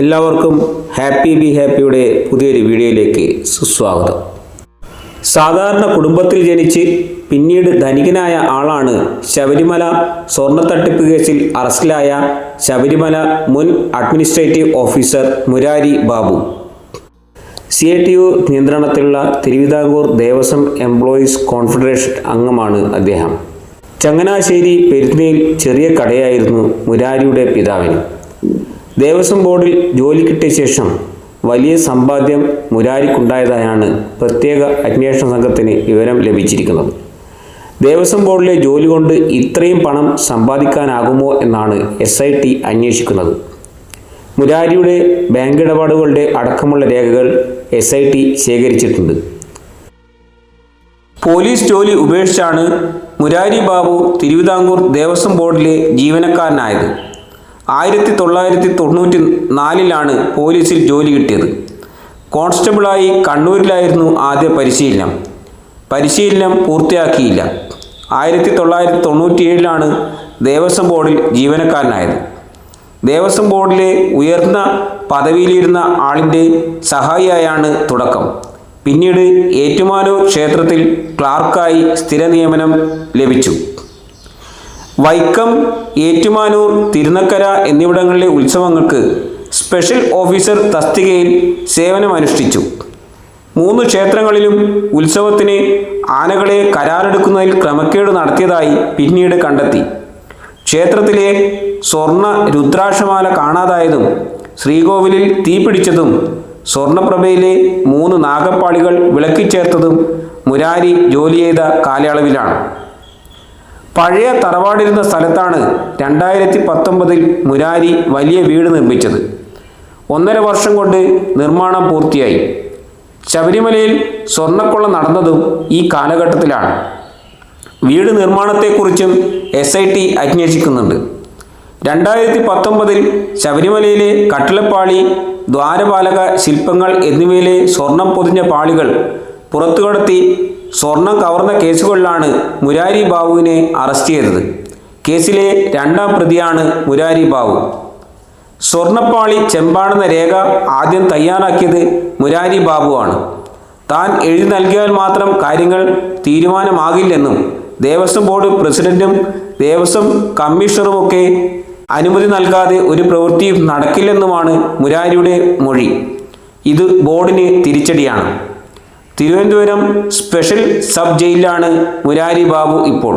എല്ലാവർക്കും happy be ഹാപ്പിയുടെ പുതിയൊരു വീഡിയോയിലേക്ക് സുസ്വാഗതം. സാധാരണ കുടുംബത്തിൽ ജനിച്ച് പിന്നീട് ധനികനായ ആളാണ് ശബരിമല സ്വർണത്തട്ടിപ്പ് കേസിൽ അറസ്റ്റിലായ ശബരിമല മുൻ administrative officer Murari Babu. C I T U നിയന്ത്രണത്തിലുള്ള തിരുവിതാംകൂർ ദേവസ്വം എംപ്ലോയീസ് കോൺഫെഡറേഷൻ അംഗമാണ് അദ്ദേഹം. ചങ്ങനാശ്ശേരി പെരുന്നയിൽ ചെറിയ കടയായിരുന്നു മുരാരിയുടെ പിതാവിന്. ദേവസ്വം ബോർഡിൽ ജോലി കിട്ടിയ ശേഷം വലിയ സമ്പാദ്യം മുരാരിക്കുണ്ടായതായാണ് പ്രത്യേക അന്വേഷണ സംഘത്തിന് വിവരം ലഭിച്ചിരിക്കുന്നത്. ദേവസ്വം ബോർഡിലെ ജോലി കൊണ്ട് ഇത്രയും പണം സമ്പാദിക്കാനാകുമോ എന്നാണ് എസ് ഐ ടി അന്വേഷിക്കുന്നത്. മുരാരിയുടെ ബാങ്ക് ഇടപാടുകളുടെ അടക്കമുള്ള രേഖകൾ എസ് ഐ ടി ശേഖരിച്ചിട്ടുണ്ട്. പോലീസ് ജോലി ഉപേക്ഷിച്ചാണ് മുരാരി ബാബു തിരുവിതാംകൂർ ദേവസ്വം ബോർഡിലെ ജീവനക്കാരനായത്. ആയിരത്തി തൊള്ളായിരത്തി തൊണ്ണൂറ്റി നാലിലാണ് പോലീസിൽ ജോലി കിട്ടിയത്. കോൺസ്റ്റബിളായി കണ്ണൂരിലായിരുന്നു ആദ്യ പരിശീലനം. പരിശീലനം പൂർത്തിയാക്കിയില്ല. ആയിരത്തി തൊള്ളായിരത്തി തൊണ്ണൂറ്റിയേഴിലാണ് ദേവസ്വം ബോർഡിൽ ജീവനക്കാരനായത്. ദേവസ്വം ബോർഡിലെ ഉയർന്ന പദവിയിലിരുന്ന ആളിന്റെ സഹായിയായാണ് തുടക്കം. പിന്നീട് ഏറ്റുമാനൂർ ക്ഷേത്രത്തിൽ ക്ലാർക്കായി സ്ഥിര നിയമനം ലഭിച്ചു. വൈക്കം ഏറ്റുമാനൂർ തിരുനക്കര എന്നിവിടങ്ങളിലെ ഉത്സവങ്ങൾക്ക് സ്പെഷ്യൽ ഓഫീസർ തസ്തികയിൽ സേവനമനുഷ്ഠിച്ചു. മൂന്ന് ക്ഷേത്രങ്ങളിലും ഉത്സവത്തിന് ആനകളെ കരാറെടുക്കുന്നതിൽ ക്രമക്കേട് നടത്തിയതായി പിന്നീട് കണ്ടെത്തി. ക്ഷേത്രത്തിലെ സ്വർണ രുദ്രാക്ഷമാല കാണാതായതും ശ്രീകോവിലിൽ തീപിടിച്ചതും സ്വർണപ്രഭയിലെ മൂന്ന് നാഗപ്പാളികൾ വിളക്കിച്ചേർത്തതും മുരാരി ജോലി ചെയ്ത കാലയളവിലാണ്. പഴയ തറവാടിരുന്ന സ്ഥലത്താണ് രണ്ടായിരത്തി പത്തൊമ്പതിൽ മുരാരി വലിയ വീട് നിർമ്മിച്ചത്. ഒന്നര വർഷം കൊണ്ട് നിർമ്മാണം പൂർത്തിയായി. ശബരിമലയിൽ സ്വർണക്കൊള്ള നടന്നതും ഈ കാലഘട്ടത്തിലാണ്. വീട് നിർമ്മാണത്തെക്കുറിച്ചും എസ് ഐ ടി അന്വേഷിക്കുന്നുണ്ട്. രണ്ടായിരത്തി പത്തൊമ്പതിൽ ശബരിമലയിലെ കട്ടിളപ്പാളി ദ്വാരപാലക ശില്പങ്ങൾ എന്നിവയിലെ സ്വർണം പൊതിഞ്ഞ പാളികൾ പുറത്തുകടത്തി സ്വർണം കവർന്ന കേസുകളിലാണ് മുരാരി ബാബുവിനെ അറസ്റ്റ് ചെയ്തത്. കേസിലെ രണ്ടാം പ്രതിയാണ് മുരാരി ബാബു. സ്വർണപ്പാളി ചെമ്പാണെന്ന രേഖ ആദ്യം തയ്യാറാക്കിയത് മുരാരി ബാബുവാണ്. താൻ എഴുതി നൽകിയാൽ മാത്രം കാര്യങ്ങൾ തീരുമാനമാകില്ലെന്നും ദേവസ്വം ബോർഡ് പ്രസിഡന്റും ദേവസ്വം കമ്മീഷണറുമൊക്കെ അനുമതി നൽകാതെ ഒരു പ്രവൃത്തിയും നടക്കില്ലെന്നുമാണ് മുരാരിയുടെ മൊഴി. ഇത് ബോർഡിന് തിരിച്ചടിയാണ്. തിരുവനന്തപുരം സ്പെഷ്യൽ സബ് ജയിലിലാണ് മുരാരി ബാബു ഇപ്പോൾ.